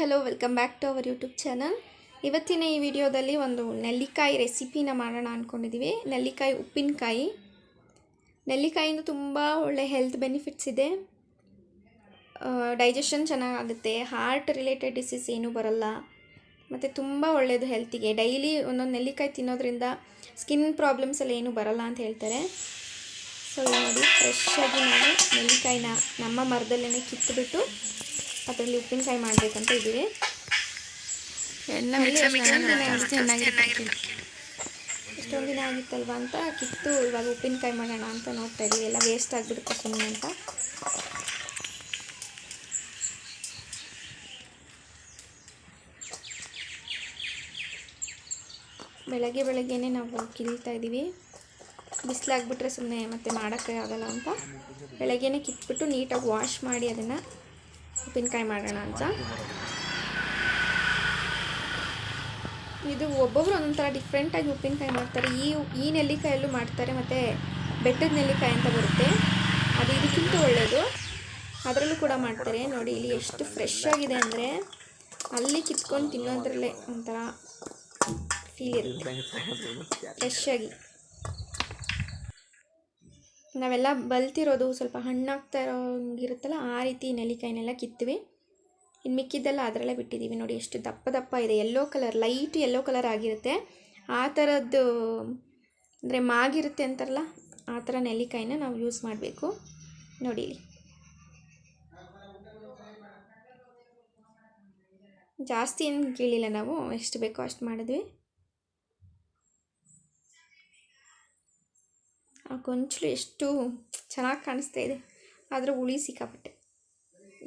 Hello, welcome back to our YouTube channel. ಇವತ್ತಿನ ಈ ವಿಡಿಯೋದಲ್ಲಿ ಒಂದು ನೆಲ್ಲಿಕಾಯಿ ರೆಸಿಪಿನ ಮಾಡೋಣ ಅಂದ್ಕೊಂಡಿದ್ದೀವಿ ನೆಲ್ಲಿಕಾಯಿ, ಉಪ್ಪಿನಕಾಯಿ. ನೆಲ್ಲಿಕಾಯಿಂದ ತುಂಬ ಒಳ್ಳೆ ಹೆಲ್ತ್ ಬೆನಿಫಿಟ್ಸ್ ಇದೆ. ಡೈಜೆಷನ್ ಚೆನ್ನಾಗಾಗುತ್ತೆ. ಹಾರ್ಟ್ ರಿಲೇಟೆಡ್ ಡಿಸೀಸ್ ಏನೂ ಬರಲ್ಲ. ಮತ್ತು ತುಂಬ ಒಳ್ಳೆಯದು ಹೆಲ್ತಿಗೆ ಡೈಲಿ ಒಂದೊಂದು ನೆಲ್ಲಿಕಾಯಿ ತಿನ್ನೋದ್ರಿಂದ ಸ್ಕಿನ್ ಪ್ರಾಬ್ಲಮ್ಸ್ ಎಲ್ಲ ಏನೂ ಬರಲ್ಲ ಅಂತ ಹೇಳ್ತಾರೆ. ಸೊ ನೋಡಿ ಫ್ರೆಶ್ ಆಗಿ ನಾವು ನೆಲ್ಲಿಕಾಯಿನ ನಮ್ಮ ಮರದಲ್ಲೇ ಕಿತ್ತುಬಿಟ್ಟು ಅದರಲ್ಲಿ ಉಪ್ಪಿನಕಾಯಿ ಮಾಡಬೇಕಂತ ಇದ್ದೀವಿ. ಎಲ್ಲ ಎಷ್ಟೊಂದು ದಿನ ಆಗಿತ್ತಲ್ವಾ ಅಂತ ಕಿತ್ತು ಇವಾಗ ಉಪ್ಪಿನಕಾಯಿ ಮಾಡೋಣ ಅಂತ ನೋಡ್ತಾ ಇದ್ದೀವಿ. ಎಲ್ಲ ವೇಸ್ಟ್ ಆಗಿಬಿಡುತ್ತೆ ಸುಮ್ಮನೆ ಅಂತ. ಬೆಳಗ್ಗೆ ಬೆಳಗ್ಗೆನೆ ನಾವು ಕಿಲ್ತಾ ಇದ್ದೀವಿ. ಬಿಸಿಲಾಗ್ಬಿಟ್ರೆ ಸುಮ್ಮನೆ ಮತ್ತೆ ಮಾಡೋಕ್ಕೆ ಆಗಲ್ಲ ಅಂತ. ಬೆಳಗ್ಗೆನೆ ಕಿತ್ಬಿಟ್ಟು ನೀಟಾಗಿ ವಾಶ್ ಮಾಡಿ ಅದನ್ನು ಉಪ್ಪಿನಕಾಯಿ ಮಾಡೋಣ ಅಂತ. ಇದು ಒಬ್ಬೊಬ್ರು ಒಂದೊಂಥರ ಥರ ಡಿಫ್ರೆಂಟಾಗಿ ಉಪ್ಪಿನಕಾಯಿ ಮಾಡ್ತಾರೆ. ಈ ಈ ನೆಲ್ಲಿಕಾಯಲ್ಲೂ ಮಾಡ್ತಾರೆ, ಮತ್ತು ಬೆಟ್ಟದ ನೆಲ್ಲಿಕಾಯಿ ಅಂತ ಬರುತ್ತೆ. ಅದು ಇದಕ್ಕಿಂತ ಒಳ್ಳೆಯದು ಅದರಲ್ಲೂ ಕೂಡ ಮಾಡ್ತಾರೆ. ನೋಡಿ, ಇಲ್ಲಿ ಎಷ್ಟು ಫ್ರೆಶ್ ಆಗಿದೆ ಅಂದರೆ ಅಲ್ಲಿ ಕಿತ್ಕೊಂಡು ತಿನ್ನೋದ್ರಲ್ಲೇ ಒಂಥರ ಫೀಲ್ ಇರುತ್ತೆ. ಫ್ರೆಶ್ ಆಗಿ. ನಾವೆಲ್ಲ ಬಲ್ತಿರೋದು ಸ್ವಲ್ಪ ಹಣ್ಣಾಗ್ತಾ ಇರೋಂಗಿರುತ್ತಲ್ಲ ಆ ರೀತಿ ನೆಲ್ಲಿಕಾಯಿನೆಲ್ಲ ಕಿತ್ತಿವಿ. ಇನ್ನು ಮಿಕ್ಕಿದ್ದೆಲ್ಲ ಅದರಲ್ಲೇ ಬಿಟ್ಟಿದ್ದೀವಿ ನೋಡಿ, ಎಷ್ಟು ದಪ್ಪ ದಪ್ಪ ಇದೆ. Yellow colour light yellow colour ಆಗಿರುತ್ತೆ. ಆ ಥರದ್ದು, ಅಂದರೆ ಮಾಗಿರುತ್ತೆ ಅಂತಾರಲ್ಲ, ಆ ಥರ ನೆಲ್ಲಿಕಾಯಿನ ನಾವು ಯೂಸ್ ಮಾಡಬೇಕು. ನೋಡಿ ಜಾಸ್ತಿ ಏನು ಕೇಳಿಲ್ಲ ನಾವು, ಎಷ್ಟು ಬೇಕೋ ಅಷ್ಟು ಮಾಡಿದ್ವಿ. ಆ ಗೊಂಚಲು ಎಷ್ಟು ಚೆನ್ನಾಗಿ ಕಾಣಿಸ್ತಾ ಇದೆ. ಆದರೂ ಹುಳಿ ಸಿಕ್ಕಾಪಟ್ಟೆ.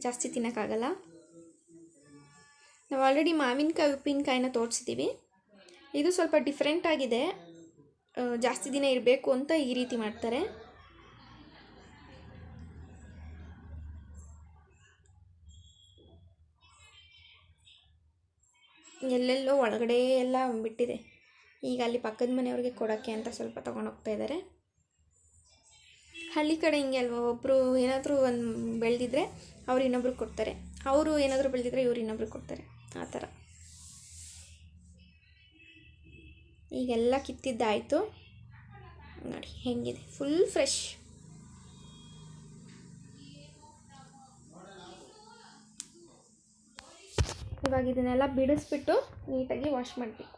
ಜಾಸ್ತಿ ತಿನ್ನೋಕ್ಕಾಗಲ್ಲ. ನಾವು ಆಲ್ರೆಡಿ ಮಾವಿನಕಾಯಿ, ಉಪ್ಪಿನಕಾಯಿನ ತೋರಿಸಿದ್ದೀವಿ ಇದು ಸ್ವಲ್ಪ ಡಿಫ್ರೆಂಟ್ ಆಗಿದೆ. ಜಾಸ್ತಿ ದಿನ ಇರಬೇಕು ಅಂತ ಈ ರೀತಿ ಮಾಡ್ತಾರೆ. ಎಲ್ಲೆಲ್ಲೋ ಒಳಗಡೆ ಎಲ್ಲ ಬಿಟ್ಟಿದೆ ಈಗ ಅಲ್ಲಿ ಪಕ್ಕದ ಮನೆಯವ್ರಿಗೆ ಕೊಡೋಕ್ಕೆ ಅಂತ ಸ್ವಲ್ಪ ತೊಗೊಂಡೋಗ್ತಾ ಇದ್ದಾರೆ ಹಳ್ಳಿ ಕಡೆ ಹಿಂಗೆ ಅಲ್ವಾ ಒಬ್ಬರು ಏನಾದರೂ ಒಂದು ಬೆಳೆದಿದ್ರೆ ಅವ್ರು ಇನ್ನೊಬ್ರಿಗೆ ಕೊಡ್ತಾರೆ. ಅವರು ಏನಾದರೂ ಬೆಳೆದಿದ್ರೆ ಇವ್ರು ಇನ್ನೊಬ್ರಿಗೆ ಕೊಡ್ತಾರೆ. ಆ ಥರ. ಈಗೆಲ್ಲ ಕಿತ್ತಿದ್ದಾಯಿತು. ನೋಡಿ, ಹೆಂಗಿದೆ? ಫುಲ್ ಫ್ರೆಶ್ ಇವಾಗ ಇದನ್ನೆಲ್ಲ ಬಿಡಿಸ್ಬಿಟ್ಟು ನೀಟಾಗಿ ವಾಶ್ ಮಾಡಬೇಕು.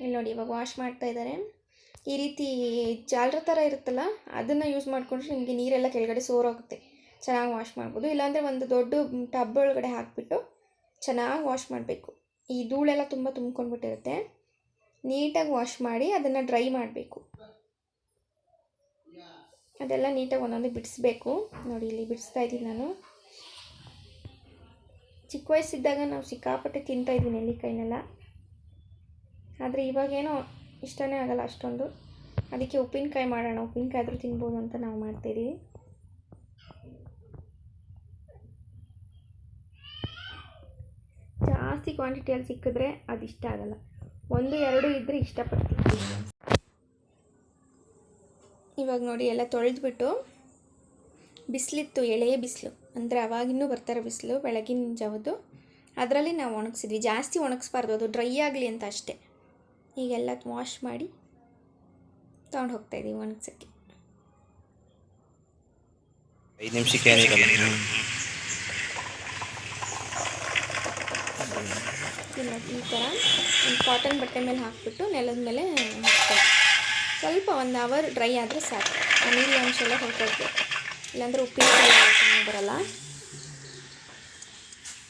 ಇಲ್ಲಿ ನೋಡಿ, ಇವಾಗ ವಾಶ್ ಮಾಡ್ತಾ ಇದ್ದಾರೆ. ಈ ರೀತಿ ಜಾಲರ ಥರ ಇರುತ್ತಲ್ಲ, ಅದನ್ನು ಯೂಸ್ ಮಾಡಿಕೊಂಡ್ರೆ ನಿಮಗೆ ನೀರೆಲ್ಲ ಕೆಳಗಡೆ ಸೋರೋಗುತ್ತೆ. ಚೆನ್ನಾಗಿ ವಾಶ್ ಮಾಡ್ಬೋದು. ಇಲ್ಲಾಂದರೆ ಒಂದು ದೊಡ್ಡ ಟಬ್ ಒಳಗಡೆ ಹಾಕಿಬಿಟ್ಟು ಚೆನ್ನಾಗಿ ವಾಶ್ ಮಾಡಬೇಕು. ಈ ಧೂಳೆಲ್ಲ ತುಂಬ ತುಂಬ್ಕೊಂಡ್ಬಿಟ್ಟಿರುತ್ತೆ. ನೀಟಾಗಿ ವಾಶ್ ಮಾಡಿ ಅದನ್ನು ಡ್ರೈ ಮಾಡಬೇಕು. ಅದೆಲ್ಲ ನೀಟಾಗಿ ಒಂದೊಂದು ಬಿಡಿಸ್ಬೇಕು. ನೋಡಿ, ಇಲ್ಲಿ ಬಿಡಿಸ್ತಾ ಇದ್ದೀನಿ ನಾನು. ಚಿಕ್ಕ ವಯಸ್ಸಿದ್ದಾಗ ನಾವು ಸಿಕ್ಕಾಪಟ್ಟೆ ತಿಂತಾಯಿದ್ದೀನಿ ನೆಲ್ಲಿಕಾಯಿನೆಲ್ಲ. ಆದರೆ ಇವಾಗೇನೋ ಇಷ್ಟನೇ ಆಗಲ್ಲ ಅಷ್ಟೊಂದು. ಅದಕ್ಕೆ ಉಪ್ಪಿನಕಾಯಿ ಮಾಡೋಣ. ಉಪ್ಪಿನಕಾಯಿ ಆದರೂ ತಿನ್ಬೋದು ಅಂತ ನಾವು ಮಾಡ್ತೀವಿ ಜಾಸ್ತಿ ಕ್ವಾಂಟಿಟಿಯಲ್ಲಿ ಸಿಕ್ಕಿದ್ರೆ ಅದು ಇಷ್ಟ ಆಗಲ್ಲ. ಒಂದು, ಎರಡು ಇದ್ದರೆ ಇಷ್ಟಪಡ್ತೀವಿ ಇವಾಗ ನೋಡಿ, ಎಲ್ಲ ತೊಳೆದ್ಬಿಟ್ಟು ಬಿಸಿಲಿತ್ತು ಎಳೆಯ ಬಿಸಿಲು. ಅಂದರೆ ಅವಾಗಿನ್ನೂ ಬರ್ತಾರೆ ಬಿಸಿಲು, ಬೆಳಗಿನ ಜಾವದ್ದು. ಅದರಲ್ಲಿ ನಾವು ಒಣಗಿಸಿದ್ವಿ. ಜಾಸ್ತಿ ಒಣಗಿಸ್ಬಾರ್ದು. ಅದು ಡ್ರೈ ಆಗಲಿ ಅಂತ ಅಷ್ಟೇ. ಈಗೆಲ್ಲ ವಾಶ್ ಮಾಡಿ ತೊಗೊಂಡು ಹೋಗ್ತಾ ಇದ್ದೀವಿ ಒಣಗ್ಸೋಕ್ಕೆ ಐದು ನಿಮಿಷಕ್ಕೆ ಈ ಥರ ಒಂದು ಕಾಟನ್ ಬಟ್ಟೆ ಮೇಲೆ ಹಾಕ್ಬಿಟ್ಟು ನೆಲದ ಮೇಲೆ ಸ್ವಲ್ಪ ಒಂದು ಅವರ್ ಡ್ರೈ ಆದರೆ ಸಾಕು. ಆ ನೀರಿನ ಅಂಶ ಎಲ್ಲ ಹೊರಟೋಗ್ಬೇಕು ಇಲ್ಲಾಂದರೆ ಉಪ್ಪಿನ ಚೆನ್ನಾಗಿ ಬರಲ್ಲ.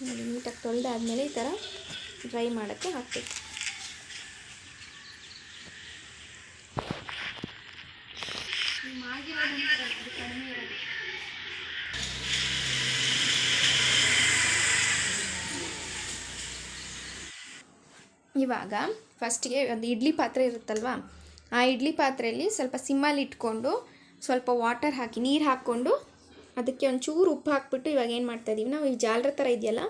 ನೋಡಿ ನೀಟಾಗಿ ತೊಳೆದಾದ್ಮೇಲೆ ಈ ಥರ ಡ್ರೈ ಮಾಡೋಕ್ಕೆ ಹಾಕ್ಬೇಕು. ಇವಾಗ ಫಸ್ಟಿಗೆ ಒಂದು ಇಡ್ಲಿ ಪಾತ್ರೆ ಇರುತ್ತಲ್ವಾ? ಆ ಇಡ್ಲಿ ಪಾತ್ರೆಯಲ್ಲಿ ಸ್ವಲ್ಪ ಸಿಮ್ಮಲ್ಲಿ ಇಟ್ಕೊಂಡು ಸ್ವಲ್ಪ ವಾಟರ್ ಹಾಕಿ, ನೀರು ಹಾಕ್ಕೊಂಡು ಅದಕ್ಕೆ ಒಂಚೂರು ಉಪ್ಪು ಹಾಕ್ಬಿಟ್ಟು ಇವಾಗ ಏನು ಮಾಡ್ತಾ ಇದ್ದೀವಿ ನಾವು? ಈ ಜಾಲರ ಥರ ಇದೆಯಲ್ಲ,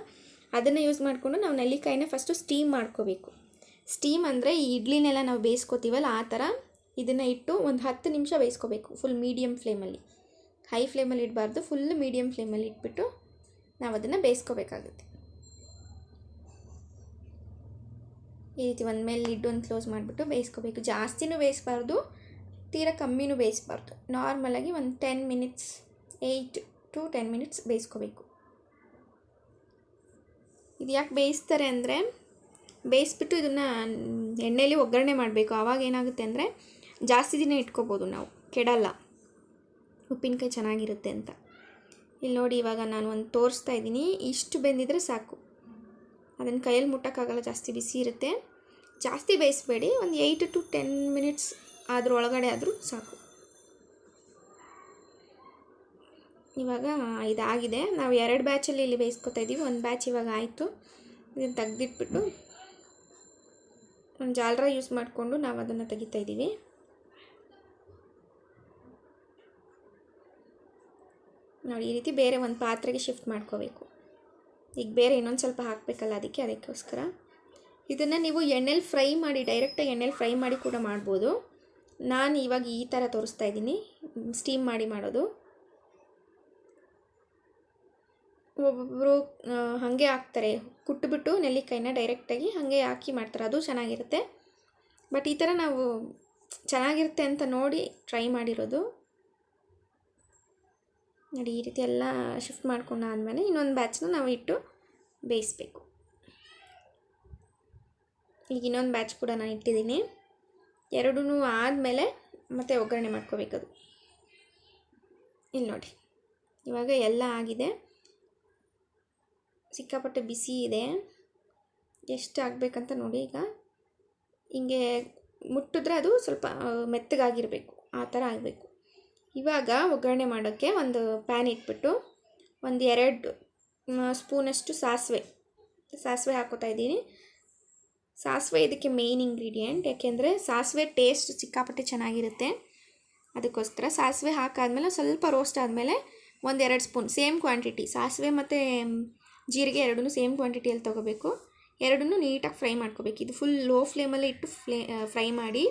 ಅದನ್ನು ಯೂಸ್ ಮಾಡಿಕೊಂಡು ನಾವು ನೆಲ್ಲಿಕಾಯಿನ ಫಸ್ಟು ಸ್ಟೀಮ್ ಮಾಡ್ಕೋಬೇಕು. ಸ್ಟೀಮ್ ಅಂದರೆ ಈ ಇಡ್ಲಿನೆಲ್ಲ ನಾವು ಬೇಯಿಸ್ಕೋತೀವಲ್ಲ, ಆ ಥರ ಇದನ್ನು ಇಟ್ಟು ಒಂದು ಹತ್ತು ನಿಮಿಷ ಬೇಯಿಸ್ಕೋಬೇಕು ಫುಲ್ ಮೀಡಿಯಮ್ ಫ್ಲೇಮಲ್ಲಿ ಹೈ ಫ್ಲೇಮಲ್ಲಿ ಇಡಬಾರ್ದು ಫುಲ್ ಮೀಡಿಯಮ್ ಫ್ಲೇಮಲ್ಲಿ ಇಟ್ಬಿಟ್ಟು ನಾವು ಅದನ್ನು ಬೇಯಿಸ್ಕೋಬೇಕಾಗುತ್ತೆ. ಈ ರೀತಿ ಒಂದು ಮೇಲೆ ಇಡ್ಡೊಂದು ಕ್ಲೋಸ್ ಮಾಡಿಬಿಟ್ಟು ಬೇಯಿಸ್ಕೋಬೇಕು. ಜಾಸ್ತಿನೂ ಬೇಯಿಸ್ಬಾರ್ದು, ತೀರ ಕಮ್ಮಿನೂ ಬೇಯಿಸ್ಬಾರ್ದು. ನಾರ್ಮಲಾಗಿ ಒಂದು ten minutes eight to ten minutes ಬೇಯಿಸ್ಕೋಬೇಕು. ಇದು ಯಾಕೆ ಬೇಯಿಸ್ತಾರೆ ಅಂದರೆ, ಬೇಯಿಸ್ಬಿಟ್ಟು ಇದನ್ನು ಎಣ್ಣೆಯಲ್ಲಿ ಒಗ್ಗರಣೆ ಮಾಡಬೇಕು. ಆವಾಗ ಏನಾಗುತ್ತೆ ಅಂದರೆ ಜಾಸ್ತಿ ದಿನ ಇಟ್ಕೋಬೋದು ನಾವು, ಕೆಡಲ್ಲ. ಉಪ್ಪಿನಕಾಯಿ ಚೆನ್ನಾಗಿರುತ್ತೆ ಅಂತ. ಇಲ್ಲಿ ನೋಡಿ ಇವಾಗ ನಾನು ಒಂದು ತೋರಿಸ್ತಾ ಇದ್ದೀನಿ, ಇಷ್ಟು ಬೆಂದಿದ್ರೆ ಸಾಕು. ಅದನ್ನು ಕೈಯಲ್ಲಿ ಮುಟ್ಟೋಕ್ಕಾಗಲ್ಲ, ಜಾಸ್ತಿ ಬಿಸಿ ಇರುತ್ತೆ. ಜಾಸ್ತಿ ಬೇಯಿಸ್ಬೇಡಿ, ಒಂದು ಏಯ್ಟ್ ಟು ಟೆನ್ ಮಿನಿಟ್ಸ್ ಆದ್ರ ಒಳಗಡೆ ಆದರೂ ಸಾಕು. ಇವಾಗ ಇದಾಗಿದೆ. ನಾವು ಎರಡು ಬ್ಯಾಚಲ್ಲಿ ಇಲ್ಲಿ ಬೇಯಿಸ್ಕೊತಾ ಇದ್ದೀವಿ. ಒಂದು ಬ್ಯಾಚ್ ಇವಾಗ ಆಯಿತು. ಇದನ್ನು ತೆಗೆದಿಟ್ಬಿಟ್ಟು, ಒಂದು ಜಾಲರ ಯೂಸ್ ಮಾಡಿಕೊಂಡು ನಾವು ಅದನ್ನು ತೆಗಿತಾ ಇದ್ದೀವಿ. ನೋಡಿ, ಈ ರೀತಿ ಬೇರೆ ಒಂದು ಪಾತ್ರೆಗೆ ಶಿಫ್ಟ್ ಮಾಡ್ಕೋಬೇಕು. ಈಗ ಬೇರೆ ಇನ್ನೊಂದು ಸ್ವಲ್ಪ ಹಾಕಬೇಕಲ್ಲ ಅದಕ್ಕೆ ಅದಕ್ಕೋಸ್ಕರ. ಇದನ್ನು ನೀವು ಎಣ್ಣೆಲಿ ಫ್ರೈ ಮಾಡಿ ಡೈರೆಕ್ಟಾಗಿ ಎಣ್ಣೆಲಿ ಫ್ರೈ ಮಾಡಿ ಕೂಡ ಮಾಡ್ಬೋದು. ನಾನು ಇವಾಗ ಈ ಥರ ತೋರಿಸ್ತಾ ಇದ್ದೀನಿ ಸ್ಟೀಮ್ ಮಾಡಿ ಮಾಡೋದು. ಒಬ್ಬೊಬ್ಬರು ಹಾಗೆ ಹಾಕ್ತಾರೆ. ಕುಟ್ಟುಬಿಟ್ಟು ನೆಲ್ಲಿಕಾಯಿನ ಡೈರೆಕ್ಟಾಗಿ ಹಾಗೆ ಹಾಕಿ ಮಾಡ್ತಾರೆ. ಅದು ಚೆನ್ನಾಗಿರುತ್ತೆ. ಬಟ್ ಈ ಥರ ನಾವು ಚೆನ್ನಾಗಿರುತ್ತೆ ಅಂತ ನೋಡಿ ಟ್ರೈ ಮಾಡಿರೋದು. ನೋಡಿ, ಈ ರೀತಿ ಎಲ್ಲ ಶಿಫ್ಟ್ ಮಾಡ್ಕೊಂಡಾದ್ಮೇಲೆ ಇನ್ನೊಂದು ಬ್ಯಾಚ್ನ ನಾವು ಇಟ್ಟು ಬೇಯಿಸ್ಬೇಕು. ಈಗ ಇನ್ನೊಂದು ಬ್ಯಾಚ್ ಕೂಡ ನಾನು ಇಟ್ಟಿದ್ದೀನಿ. ಎರಡೂ ಆದಮೇಲೆ ಮತ್ತೆ ಒಗ್ಗರಣೆ ಮಾಡ್ಕೋಬೇಕದು ಇಲ್ಲಿ ನೋಡಿ, ಇವಾಗ ಎಲ್ಲ ಆಗಿದೆ. ಸಿಕ್ಕಾಪಟ್ಟೆ ಬಿಸಿ ಇದೆ. ಎಷ್ಟು ಆಗಬೇಕಂತ ನೋಡಿ ಈಗ. ಹಿಂಗೆ ಮುಟ್ಟಿದ್ರೆ ಅದು ಸ್ವಲ್ಪ ಮೆತ್ತಗಾಗಿರಬೇಕು. ಆ ಥರ ಆಗಬೇಕು. ಇವಾಗ ಒಗ್ಗರಣೆ ಮಾಡೋಕ್ಕೆ ಒಂದು ಪ್ಯಾನ್ ಇಟ್ಬಿಟ್ಟು ಒಂದು ಎರಡು ಸ್ಪೂನಷ್ಟು ಸಾಸಿವೆ. ಸಾಸಿವೆ ಹಾಕೋತಾ ಇದ್ದೀನಿ. ಸಾಸಿವೆ ಇದಕ್ಕೆ ಮೇಯ್ನ್ ಇಂಗ್ರೀಡಿಯೆಂಟ್ ಯಾಕೆಂದರೆ ಸಾಸಿವೆ ಟೇಸ್ಟ್ ಸಿಕ್ಕಾಪಟ್ಟೆ ಚೆನ್ನಾಗಿರುತ್ತೆ. ಅದಕ್ಕೋಸ್ಕರ ಸಾಸಿವೆ ಹಾಕಾದ್ಮೇಲೆ ಸ್ವಲ್ಪ ರೋಸ್ಟ್ ಆದಮೇಲೆ ಒಂದು ಎರಡು ಸ್ಪೂನ್ ಸೇಮ್ ಕ್ವಾಂಟಿಟಿ ಸಾಸಿವೆ ಮತ್ತು ಜೀರಿಗೆ ಎರಡೂ ಸೇಮ್ ಕ್ವಾಂಟಿಟಿಯಲ್ಲಿ ತೊಗೋಬೇಕು. ಎರಡನ್ನೂ ನೀಟಾಗಿ ಫ್ರೈ ಮಾಡ್ಕೋಬೇಕು. ಇದು ಫುಲ್ ಲೋ ಫ್ಲೇಮಲ್ಲಿ ಇಟ್ಟು ಫ್ಲೇ ಫ್ರೈ ಮಾಡಿ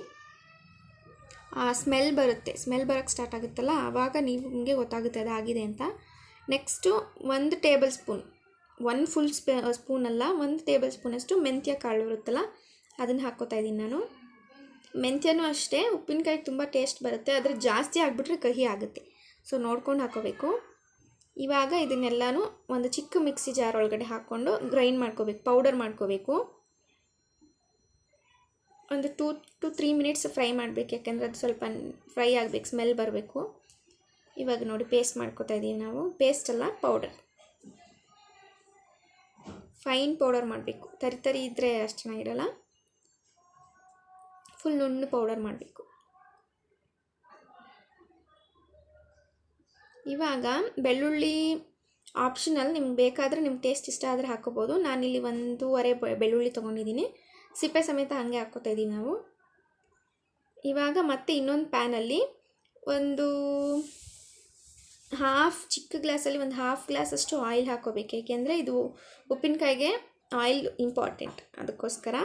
ಸ್ಮೆಲ್ ಬರುತ್ತೆ. ಸ್ಮೆಲ್ ಬರೋಕ್ಕೆ ಸ್ಟಾರ್ಟ್ ಆಗುತ್ತಲ್ಲ? ಆವಾಗ ನಿಮಗೆ ಗೊತ್ತಾಗುತ್ತೆ ಅದು ಆಗಿದೆ ಅಂತ. ನೆಕ್ಸ್ಟು ಒಂದು ಟೇಬಲ್ ಸ್ಪೂನ್ ಒನ್ ಫುಲ್ ಸ್ಪೇ ಸ್ಪೂನ್ ಅಲ್ಲ, ಒಂದು ಟೇಬಲ್ ಸ್ಪೂನಷ್ಟು ಮೆಂತ್ಯ ಕಾಳು ಬರುತ್ತಲ್ಲ, ಅದನ್ನು ಹಾಕ್ಕೋತಾ ಇದ್ದೀನಿ ನಾನು. ಮೆಂತ್ಯನೂ ಅಷ್ಟೇ ಉಪ್ಪಿನಕಾಯಿ ತುಂಬ ಟೇಸ್ಟ್ ಬರುತ್ತೆ, ಆದರೆ ಜಾಸ್ತಿ ಆಗಿಬಿಟ್ರೆ ಕಹಿ ಆಗುತ್ತೆ. ಸೊ ನೋಡ್ಕೊಂಡು ಹಾಕೋಬೇಕು. ಇವಾಗ ಇದನ್ನೆಲ್ಲನೂ ಒಂದು ಚಿಕ್ಕ ಮಿಕ್ಸಿ ಜಾರ್ ಒಳಗಡೆ ಹಾಕ್ಕೊಂಡು ಗ್ರೈಂಡ್ ಮಾಡ್ಕೋಬೇಕು ಪೌಡರ್ ಮಾಡ್ಕೋಬೇಕು. ಒಂದು two to three minutes fry ಮಾಡಬೇಕು, ಯಾಕೆಂದರೆ ಅದು ಸ್ವಲ್ಪ ಫ್ರೈ ಆಗಬೇಕು, ಸ್ಮೆಲ್ ಬರಬೇಕು. ಇವಾಗ ನೋಡಿ, ಪೇಸ್ಟ್ ಮಾಡ್ಕೋತಾ ಇದ್ದೀವಿ ನಾವು. ಪೇಸ್ಟ್ ಅಲ್ಲ, ಪೌಡರ್. ಫೈನ್ ಪೌಡರ್ ಮಾಡಬೇಕು. ತರಿ ತರಿ ಇದ್ದರೆ ಅಷ್ಟು ಚೆನ್ನಾಗಿರಲ್ಲ. ಫುಲ್ ನುಣ್ಣು ಪೌಡರ್ ಮಾಡಬೇಕು. ಇವಾಗ ಬೆಳ್ಳುಳ್ಳಿ ಆಪ್ಷನಲ್ ನಿಮ್ಗೆ ಬೇಕಾದರೆ ನಿಮ್ಗೆ ಟೇಸ್ಟ್ ಇಷ್ಟ ಆದರೆ ಹಾಕೋಬೋದು. ನಾನಿಲ್ಲಿ ಒಂದೂವರೆ ಬೆಳ್ಳುಳ್ಳಿ ತೊಗೊಂಡಿದ್ದೀನಿ. ಸಿಪ್ಪೆ ಸಮೇತ ಹಾಗೆ ಹಾಕ್ಕೋತಾ ಇದ್ದೀವಿ ನಾವು. ಇವಾಗ ಮತ್ತೆ ಇನ್ನೊಂದು ಪ್ಯಾನಲ್ಲಿ ಒಂದು ಹಾಫ್, ಚಿಕ್ಕ ಗ್ಲಾಸಲ್ಲಿ ಒಂದು ಹಾಫ್ ಗ್ಲಾಸಷ್ಟು ಆಯಿಲ್ ಹಾಕೋಬೇಕು ಏಕೆಂದರೆ ಇದು ಉಪ್ಪಿನಕಾಯಿಗೆ ಆಯಿಲ್ ಇಂಪಾರ್ಟೆಂಟ್. ಅದಕ್ಕೋಸ್ಕರ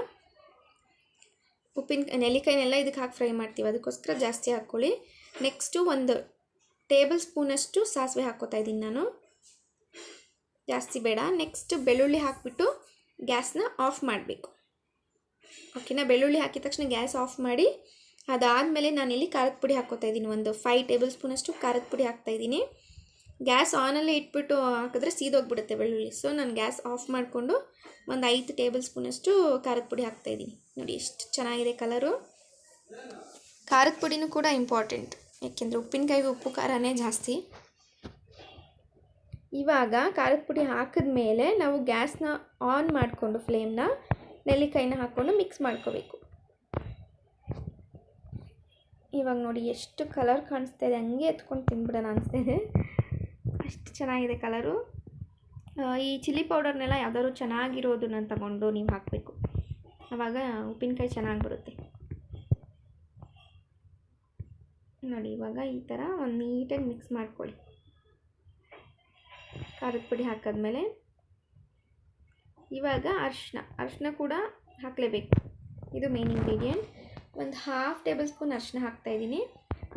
ಉಪ್ಪಿನ, ನೆಲ್ಲಿಕಾಯಿನೆಲ್ಲ ಇದಕ್ಕೆ ಹಾಕಿ ಫ್ರೈ ಮಾಡ್ತೀವಿ. ಅದಕ್ಕೋಸ್ಕರ ಜಾಸ್ತಿ ಹಾಕ್ಕೊಳ್ಳಿ. ನೆಕ್ಸ್ಟು ಒಂದು ಟೇಬಲ್ ಸ್ಪೂನಷ್ಟು ಸಾಸಿವೆ ಹಾಕ್ಕೋತಾ ಇದ್ದೀನಿ ನಾನು. ಜಾಸ್ತಿ ಬೇಡ. ನೆಕ್ಸ್ಟ್ ಬೆಳ್ಳುಳ್ಳಿ ಹಾಕಿಬಿಟ್ಟು ಗ್ಯಾಸ್ನ ಆಫ್ ಮಾಡಬೇಕು. ಓಕೆನಾ? ಬೆಳ್ಳುಳ್ಳಿ ಹಾಕಿದ ತಕ್ಷಣ ಗ್ಯಾಸ್ ಆಫ್ ಮಾಡಿ, ಅದಾದಮೇಲೆ ನಾನಿಲ್ಲಿ ಖಾರದ ಪುಡಿ ಹಾಕೋತಾ ಇದ್ದೀನಿ. ಒಂದು ಫೈವ್ ಟೇಬಲ್ ಸ್ಪೂನಷ್ಟು ಖಾರದ ಪುಡಿ ಹಾಕ್ತಾ ಇದ್ದೀನಿ. ಗ್ಯಾಸ್ ಆನಲ್ಲೇ ಇಟ್ಬಿಟ್ಟು ಹಾಕಿದ್ರೆ ಸೀದೋಗ್ಬಿಡುತ್ತೆ ಬೆಳ್ಳುಳ್ಳಿ. ಸೊ ನಾನು ಗ್ಯಾಸ್ ಆಫ್ ಮಾಡಿಕೊಂಡು ಒಂದು ಐದು ಟೇಬಲ್ ಸ್ಪೂನಷ್ಟು ಖಾರದ ಪುಡಿ ಹಾಕ್ತಾ ಇದ್ದೀನಿ. ನೋಡಿ ಎಷ್ಟು ಚೆನ್ನಾಗಿದೆ ಕಲರು ಖಾರದ ಪುಡಿನೂ ಕೂಡ ಇಂಪಾರ್ಟೆಂಟ್ ಯಾಕೆಂದರೆ ಉಪ್ಪಿನಕಾಯಿಗೆ ಉಪ್ಪು ಖಾರನೇ ಜಾಸ್ತಿ. ಇವಾಗ ಖಾರದ ಪುಡಿ ಹಾಕಿದ ಮೇಲೆ ನಾವು ಗ್ಯಾಸ್ನ ಆನ್ ಮಾಡಿಕೊಂಡು ಫ್ಲೇಮ್ನ ನೆಲ್ಲಿಕಾಯಿನ ಹಾಕ್ಕೊಂಡು ಮಿಕ್ಸ್ ಮಾಡ್ಕೋಬೇಕು. ಇವಾಗ ನೋಡಿ ಎಷ್ಟು ಕಲರ್ ಕಾಣಿಸ್ತಾ ಇದೆ, ಹಂಗೆ ಎತ್ಕೊಂಡು ತಿಂದ್ಬಿಡೋಣ ಅನಿಸ್ತಿದೆ ಅಷ್ಟು ಚೆನ್ನಾಗಿದೆ ಕಲರು. ಈ ಚಿಲ್ಲಿ ಪೌಡರ್ನೆಲ್ಲ ಯಾವ್ದಾದ್ರು ಚೆನ್ನಾಗಿರೋದನ್ನ ತಗೊಂಡು ನೀವು ಹಾಕಬೇಕು. ಆವಾಗ ಉಪ್ಪಿನಕಾಯಿ ಚೆನ್ನಾಗಿ ಬರುತ್ತೆ. ನೋಡಿ, ಇವಾಗ ಈ ಥರ ಒಂದು ನೀಟಾಗಿ ಮಿಕ್ಸ್ ಮಾಡ್ಕೊಳ್ಳಿ. ಖಾರದ ಪುಡಿ ಹಾಕಿದ್ಮೇಲೆ ಇವಾಗ ಅರಿಶಿನ ಅರಿಶಿನ ಕೂಡ ಹಾಕಲೇಬೇಕು. ಇದು ಮೇನ್ ಇಂಗ್ರೀಡಿಯೆಂಟ್ ಒಂದು ಹಾಫ್ ಟೇಬಲ್ ಸ್ಪೂನ್ ಅರಿಶಿನ ಹಾಕ್ತಾಯಿದ್ದೀನಿ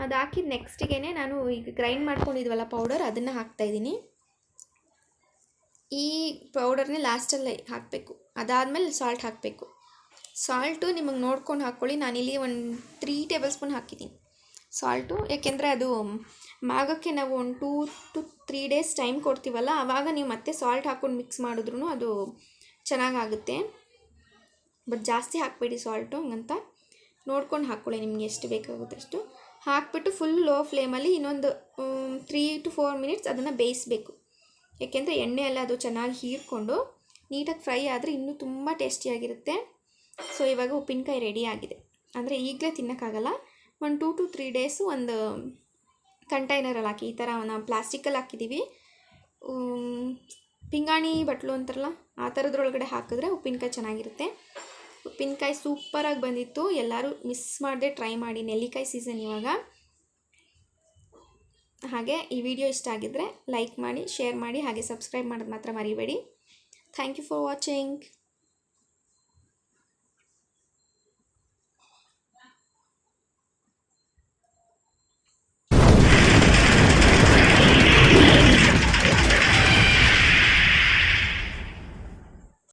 ಅದು ಹಾಕಿದ ನೆಕ್ಸ್ಟಿಗೆ ನಾನು ಈಗ ಗ್ರೈಂಡ್ ಮಾಡ್ಕೊಂಡಿದ್ವಲ್ಲ ಪೌಡರ್ ಅದನ್ನು ಹಾಕ್ತಾಯಿದ್ದೀನಿ ಈ ಪೌಡರ್ನೇ ಲಾಸ್ಟಲ್ಲಿ ಹಾಕಬೇಕು. ಅದಾದಮೇಲೆ ಸಾಲ್ಟ್ ಹಾಕಬೇಕು. ಸಾಲ್ಟು ನಿಮಗೆ ನೋಡ್ಕೊಂಡು ಹಾಕ್ಕೊಳ್ಳಿ ನಾನಿಲ್ಲಿ ಒಂದು ತ್ರೀ ಟೇಬಲ್ ಸ್ಪೂನ್ ಹಾಕಿದ್ದೀನಿ. ಸಾಲ್ಟು ಯಾಕೆಂದರೆ ಅದು ಮಾಗಕ್ಕೆ ನಾವು ಒಂದು two to three days time ಕೊಡ್ತೀವಲ್ಲ ಆವಾಗ ನೀವು ಮತ್ತೆ ಸಾಲ್ಟ್ ಹಾಕ್ಕೊಂಡು ಮಿಕ್ಸ್ ಮಾಡಿದ್ರೂ ಅದು ಚೆನ್ನಾಗಾಗುತ್ತೆ. ಬಟ್ ಜಾಸ್ತಿ ಹಾಕಬೇಡಿ ಸಾಲ್ಟು ಹಂಗಂತ. ನೋಡ್ಕೊಂಡು ಹಾಕ್ಕೊಳ್ಳಿ ನಿಮ್ಗೆ ಎಷ್ಟು ಬೇಕಾಗುತ್ತೆ ಅಷ್ಟು. ಹಾಕ್ಬಿಟ್ಟು ಫುಲ್ ಲೋ ಫ್ಲೇಮಲ್ಲಿ ಇನ್ನೊಂದು ತ್ರೀ ಟು ಫೋರ್ ಮಿನಿಟ್ಸ್ ಅದನ್ನು ಬೇಯಿಸಬೇಕು. ಯಾಕೆಂದರೆ ಎಣ್ಣೆ ಅದು ಚೆನ್ನಾಗಿ ಹೀರ್ಕೊಂಡು ನೀಟಾಗಿ ಫ್ರೈ ಆದರೆ ಇನ್ನೂ ತುಂಬ ಟೇಸ್ಟಿಯಾಗಿರುತ್ತೆ ಸೊ ಇವಾಗ ಉಪ್ಪಿನಕಾಯಿ ರೆಡಿ ಆಗಿದೆ. ಅಂದರೆ ಈಗಲೇ ತಿನ್ನೋಕ್ಕಾಗಲ್ಲ. ಒಂದು ಟೂ ಟು ತ್ರೀ ಡೇಸು ಒಂದು ಕಂಟೈನರಲ್ಲಿ ಹಾಕಿ, ಈ ಥರ ನಾವು ಪ್ಲಾಸ್ಟಿಕಲ್ಲಿ ಹಾಕಿದ್ದೀವಿ ಪಿಂಗಾಣಿ ಬಟ್ಲು ಅಂತಾರಲ್ಲ, ಆ ಥರದ್ರೊಳಗಡೆ ಹಾಕಿದ್ರೆ ಉಪ್ಪಿನಕಾಯಿ ಚೆನ್ನಾಗಿರುತ್ತೆ. ಉಪ್ಪಿನಕಾಯಿ ಸೂಪರಾಗಿ ಬಂದಿತ್ತು. ಎಲ್ಲರೂ ಮಿಸ್ ಮಾಡದೆ ಟ್ರೈ ಮಾಡಿ. ನೆಲ್ಲಿಕಾಯಿ ಸೀಸನ್ ಇವಾಗ. ಹಾಗೆ ಈ ವಿಡಿಯೋ ಇಷ್ಟ ಆಗಿದ್ದರೆ ಲೈಕ್ ಮಾಡಿ, ಶೇರ್ ಮಾಡಿ, ಹಾಗೆ ಸಬ್ಸ್ಕ್ರೈಬ್ ಮಾಡೋದು ಮಾತ್ರ ಮರಿಬೇಡಿ. Thank you for watching.